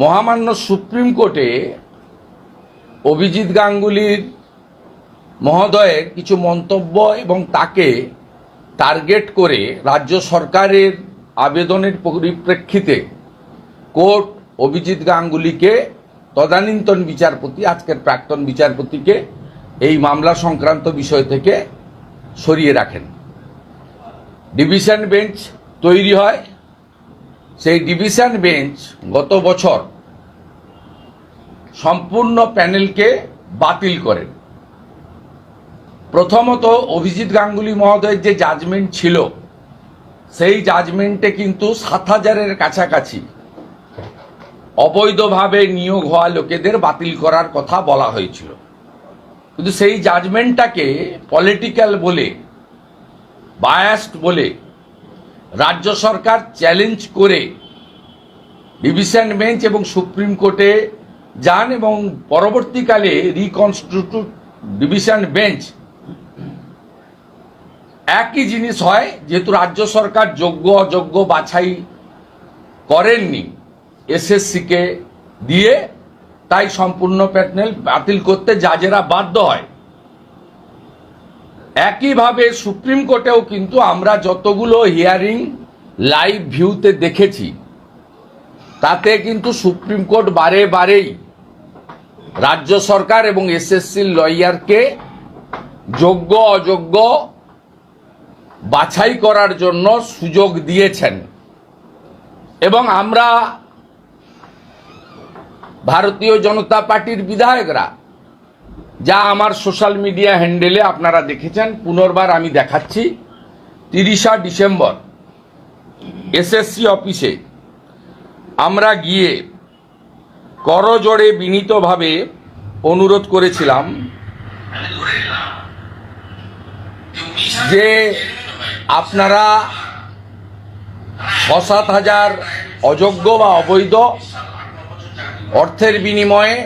মহামান্য সুপ্রিম কোর্টে অভিজিৎ গাঙ্গুলির মহোদয়ের কিছু মন্তব্য এবং তাকে টার্গেট করে রাজ্য সরকারের আবেদনের পরিপ্রেক্ষিতে কোর্ট অভিজিৎ গাঙ্গুলিকে তদানীন্তন বিচারপতি, আজকের প্রাক্তন বিচারপতিকে এই মামলা সংক্রান্ত বিষয় থেকে সরিয়ে রাখেন। ডিভিশন বেঞ্চ তৈরি হয়। সেই ডিভিশন বেঞ্চ গত বছর সম্পূর্ণ প্যানেলকে বাতিল করেন। প্রথমত অভিজিৎ গাঙ্গুলি মহোদয়ের যে জাজমেন্ট ছিল, সেই জাজমেন্টে কিন্তু সাত হাজারের কাছাকাছি অবৈধভাবে নিয়োগ হওয়া লোকেদের বাতিল করার কথা বলা হয়েছিল। কিন্তু সেই জাজমেন্টটাকে পলিটিক্যাল বলে বায়াস্ট বলে রাজ্য সরকার চ্যালেঞ্জ করে ডিভিশন বেঞ্চ এবং সুপ্রিম কোর্টে যান এবং পরবর্তীকালে রিকনস্টিটিউট ডিভিশন বেঞ্চ একই জিনিস হয়, যেহেতু রাজ্য সরকার যোগ্য, অযোগ্য বাছাই করেননি এসএসসিকে দিয়ে, তাই সম্পূর্ণ প্যানেল বাতিল করতে জাজেরা বাধ্য হয়। একইভাবে সুপ্রিম কোর্টেও কিন্তু আমরা যতগুলো হিয়ারিং লাইভ ভিউতে দেখেছি তাতে কিন্তু সুপ্রিম কোর্ট বারে বারেই রাজ্য সরকার এবং এসএসসির লয়ারকে যোগ্য, অযোগ্য বাছাই করার জন্য সুযোগ দিয়েছেন। এবং আমরা ভারতীয় জনতা পার্টির বিধায়করা, যা আমার সোশ্যাল মিডিয়া হ্যান্ডেলে আপনারা দেখেছেন, পুনর্বার আমি দেখাচ্ছি, তিরিশা ডিসেম্বর এসএসসি অফিসে আমরা গিয়ে করজোড়ে বিনীতভাবে অনুরোধ করেছিলাম যে আপনারা ছ সাত হাজার অযোগ্য বা অবৈধ অর্থের বিনিময়ে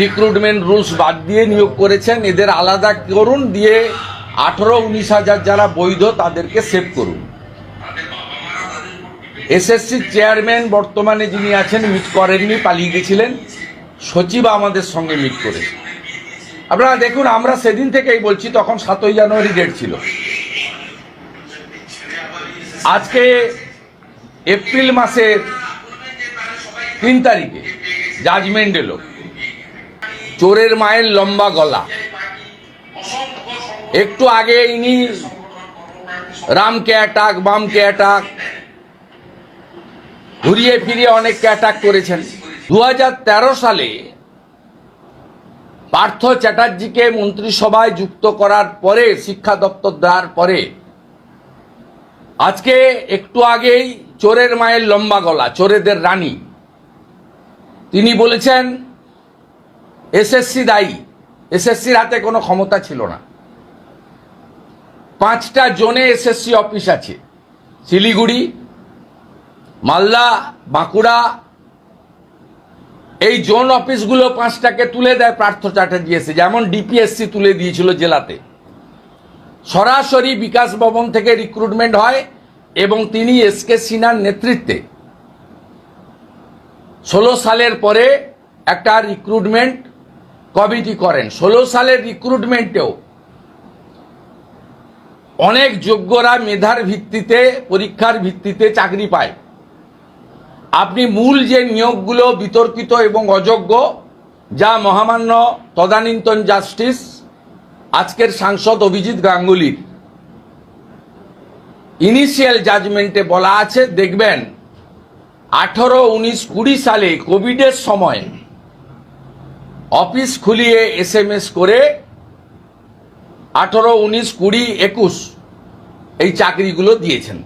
রিক্রুটমেন্ট রুলস বাদ দিয়ে নিয়োগ করেছেন, এদের আলাদা করুন, দিয়ে আঠারো, উনিশ হাজার যারা বৈধ তাদেরকে সেভ করুন। এসএসসি চেয়ারম্যান বর্তমানে যিনি আছেন মিট করেননি, পালিয়ে গেছিলেন। সচিব আমাদের সঙ্গে মিট করেছে। আপনারা দেখুন, আমরা সেদিন থেকেই বলছি, তখন সাতই জানুয়ারি ডেট ছিল। আজকে এপ্রিল মাসের তিন তারিখে জাজমেন্ট এলো। চোরের মায়ের লম্বা গলা। একটু আগে ইনি রামকে অ্যাটাক বামকে অ্যাটাক ঘুরিয়ে ফিরিয়ে অনেককে অ্যাটাক করেছেন। দু হাজার তেরো সালে পার্থ চ্যাটার্জিকে মন্ত্রিসভায় যুক্ত করার পরে, শিক্ষা দপ্তর দেওয়ার পরে, আজকে একটু আগেই চোরের মায়ের লম্বা গলা, চোরেদের রানী। তিনি বলেছেন এসএসসি দায়ী এসএসসির হাতে কোনো ক্ষমতা ছিল না। পাঁচটা জোনে এসএসসি অফিস আছে, শিলিগুড়ি মালদা, বাঁকুড়া, এই জোন অফিসগুলো পাঁচটাকে তুলে দেয় পার্থ চ্যাটার্জি এসে, যেমন ডিপিএসসি তুলে দিয়েছিল জেলাতে। সরাসরি বিকাশ ভবন থেকে রিক্রুটমেন্ট হয় এবং তিনি এস কে সিনহার নেতৃত্বে। ষোলো সালের পরে একটা রিক্রুটমেন্ট কমিটি করেন। ষোলো সালের রিক্রুটমেন্টেও অনেক যোগ্যরা মেধার ভিত্তিতে, পরীক্ষার ভিত্তিতে চাকরি পায়। আপনি মূল যে নিয়োগগুলো বিতর্কিত এবং অযোগ্য, যা মহামান্য তদানীন্তন জাস্টিস, আজকের সাংসদ অভিজিৎ গাঙ্গুলির। ইনিশিয়াল জাজমেন্টে বলা আছে, দেখবেন, আঠারো, উনিশ, কুড়ি সালে কোভিডের সময় অফিস খুলিয়ে এস এম এস করে আঠারো, উনিশ, কুড়ি, একুশ এই চাকরিগুলো দিয়েছেন।